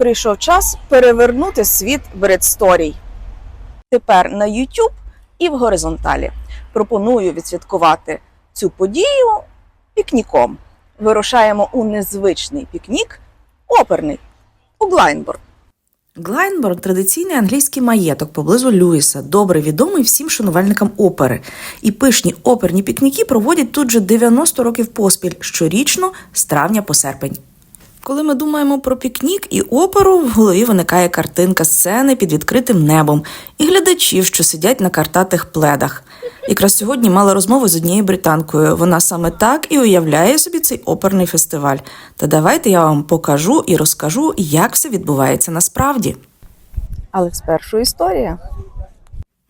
прийшов час перевернути світ Бредсторій. Тепер на YouTube і в горизонталі. Пропоную відсвяткувати цю подію пікніком. Вирушаємо у незвичний пікнік, оперний, у Глайнборг. Глайнборг традиційний англійський маєток поблизу Люїса, добре відомий всім шанувальникам опери. І пишні оперні пікніки проводять тут же 90 років поспіль, щорічно з травня по серпень. Коли ми думаємо про пікнік і оперу, в голові виникає картинка сцени під відкритим небом і глядачів, що сидять на картатих пледах. Якраз сьогодні мала розмову з однією британкою. Вона саме так і уявляє собі цей оперний фестиваль. Та давайте я вам покажу і розкажу, як все відбувається насправді. Але спершу історія.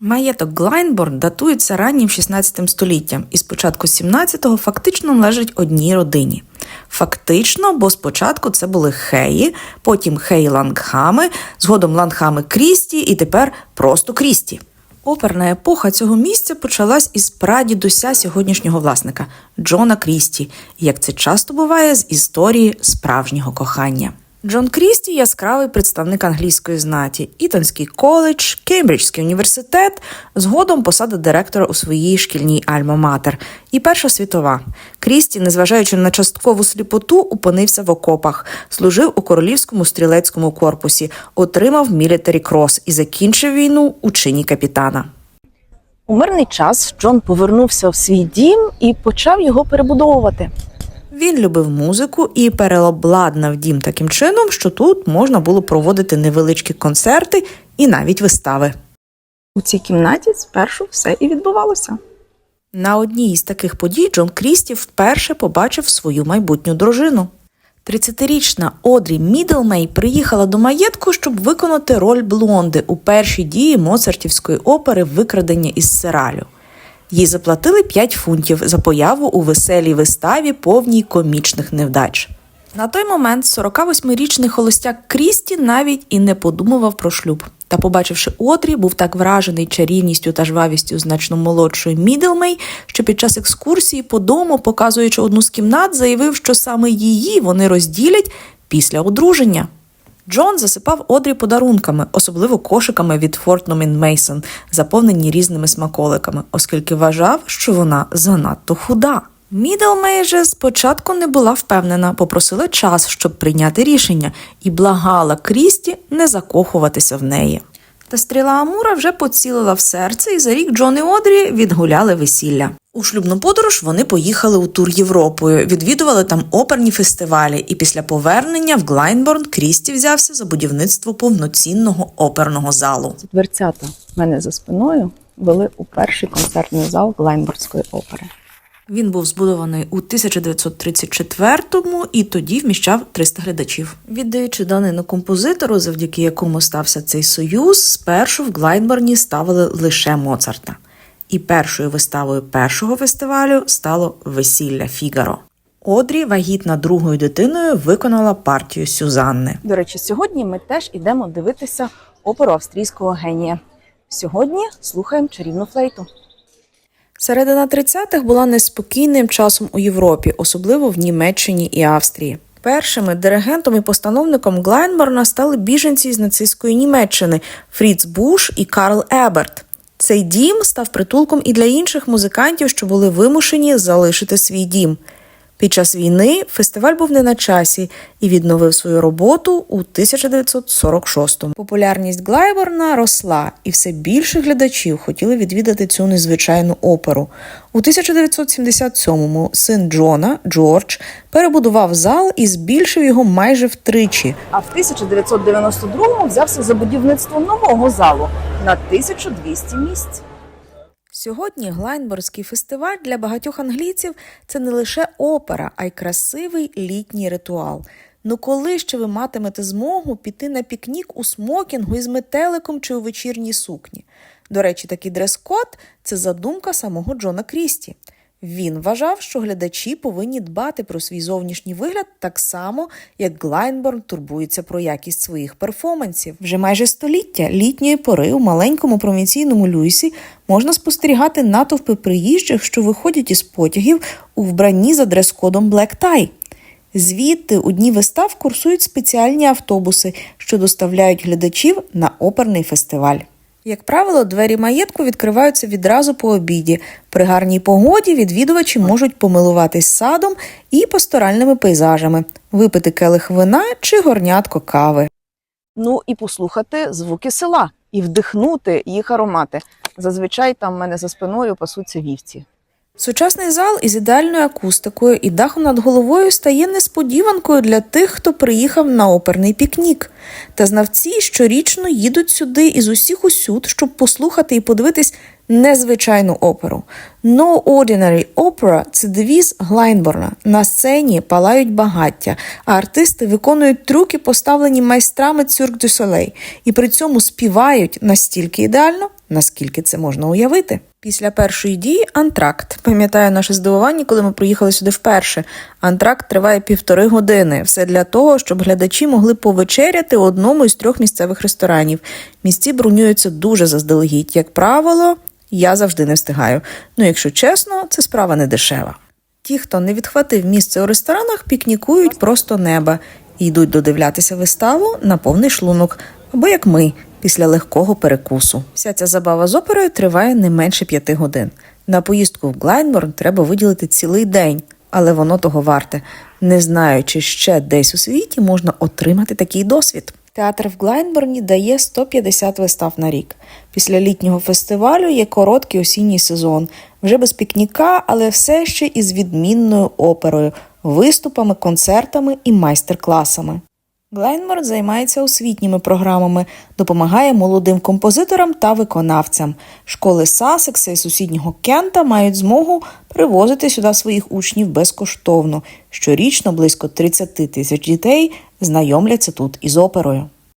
Маєток Глайнборн датується раннім 16 століттям і з початку 17-го фактично належить одній родині. Фактично, бо спочатку це були Хеї, потім Хеї Лангхами, згодом Лангхами Крісті і тепер просто Крісті. Оперна епоха цього місця почалась із прадідуся сьогоднішнього власника Джона Крісті, як це часто буває з історії справжнього кохання. Джон Крісті яскравий представник англійської знаті, Ітонський коледж, Кембриджський університет, згодом посада директора у своїй шкільній Альма-Матер і Перша світова. Крісті, незважаючи на часткову сліпоту, опинився в окопах, служив у королівському стрілецькому корпусі, отримав мілітарі крос і закінчив війну у чині капітана. У мирний час Джон повернувся в свій дім і почав його перебудовувати. Він любив музику і переобладнав дім таким чином, що тут можна було проводити невеличкі концерти і навіть вистави. У цій кімнаті спершу все і відбувалося. На одній із таких подій Джон Крісті вперше побачив свою майбутню дружину. 30-річна Одрі Мідлмей приїхала до маєтку, щоб виконати роль блонди у першій дії моцартівської опери Викрадення із Сиралю. Їй заплатили 5 фунтів за появу у веселій виставі, повній комічних невдач. На той момент 48-річний холостяк Крісті навіть і не подумував про шлюб. Та, побачивши Одрі, був так вражений чарівністю та жвавістю значно молодшої Мідлмей, що під час екскурсії по дому, показуючи одну з кімнат, заявив, що саме її вони розділять після одруження. Джон засипав Одрі подарунками, особливо кошиками від Fortnum Mason, заповнені різними смаколиками, оскільки вважав, що вона занадто худа. Мідлмей же спочатку не була впевнена, попросила час, щоб прийняти рішення, і благала Крісті не закохуватися в неї. Та стріла Амура вже поцілила в серце, і за рік Джон і Одрі відгуляли весілля. У шлюбну подорож вони поїхали у тур Європою, відвідували там оперні фестивалі, і після повернення в Глайнборн Крісті взявся за будівництво повноцінного оперного залу. Дверцята в мене за спиною вели у перший концертний зал Глайнбордської опери. Він був збудований у 1934-му і тоді вміщав 300 глядачів. Віддаючи данину композитору, завдяки якому стався цей союз, спершу в Глайнборні ставили лише Моцарта. І першою виставою першого фестивалю стало Весілля Фігаро. Одрі, вагітна другою дитиною, виконала партію Сюзанни. До речі, сьогодні ми теж ідемо дивитися оперу австрійського генія. Сьогодні слухаємо чарівну флейту. Середина 30-х була неспокійним часом у Європі, особливо в Німеччині і Австрії. Першими диригентом і постановником Глайнборна стали біженці з нацистської Німеччини Фріц Буш і Карл Еберт. Цей дім став притулком і для інших музикантів, що були вимушені залишити свій дім. Під час війни фестиваль був не на часі і відновив свою роботу у 1946-му. Популярність Глайборна росла, і все більше глядачів хотіли відвідати цю незвичайну оперу. У 1977-му син Джона Джордж перебудував зал і збільшив його майже втричі. А в 1992-му взявся за будівництво нового залу на 1200 місць. Сьогодні Глайнборський фестиваль для багатьох англійців це не лише опера, а й красивий літній ритуал. Ну коли ще ви матимете змогу піти на пікнік у смокінгу із метеликом чи у вечірній сукні? До речі, такий дрес-код – це задумка самого Джона Крісті. Він вважав, що глядачі повинні дбати про свій зовнішній вигляд так само, як Глайнборн турбується про якість своїх перформансів. Вже майже століття літньої пори у маленькому провінційному Люйсі можна спостерігати натовпи приїжджих, що виходять із потягів у вбранні за дрес-кодом Black Tie. Звідти у дні вистав курсують спеціальні автобуси, що доставляють глядачів на оперний фестиваль. Як правило, двері маєтку відкриваються відразу по обіді. При гарній погоді відвідувачі можуть помилуватись садом і пасторальними пейзажами, випити келих вина чи горнятко кави. Ну і послухати звуки села і вдихнути їх аромати. Зазвичай там в мене за спиною пасуться вівці. Сучасний зал із ідеальною акустикою і дахом над головою стає несподіванкою для тих, хто приїхав на оперний пікнік. Та знавці щорічно їдуть сюди із усіх усюд, щоб послухати і подивитись незвичайну оперу. No Ordinary Opera – це девіз Глайнборна. На сцені палають багаття, а артисти виконують трюки, поставлені майстрами дю Солей, і при цьому співають настільки ідеально, наскільки це можна уявити. Після першої дії антракт. Пам'ятаю наше здивування, коли ми приїхали сюди вперше. Антракт триває півтори години. Все для того, щоб глядачі могли повечеряти у одному із трьох місцевих ресторанів. Місці бронюються дуже заздалегідь. Як правило, я завжди не встигаю. Ну, якщо чесно, це справа не дешева. Ті, хто не відхватив місце у ресторанах, пікнікують просто неба і йдуть додивлятися виставу на повний шлунок, або як ми після легкого перекусу. Вся ця забава з оперою триває не менше п'яти годин. На поїздку в Глайнборн треба виділити цілий день, але воно того варте. Не знаю, чи ще десь у світі можна отримати такий досвід. Театр в Глайнборні дає 150 вистав на рік. Після літнього фестивалю є короткий осінній сезон, вже без пікніка, але все ще із відмінною оперою, виступами, концертами і майстер-класами. Глайнмор займається освітніми програмами, допомагає молодим композиторам та виконавцям. Школи Сасекса і сусіднього Кента мають змогу привозити сюди своїх учнів безкоштовно. Щорічно близько 30 тисяч дітей знайомляться тут із оперою.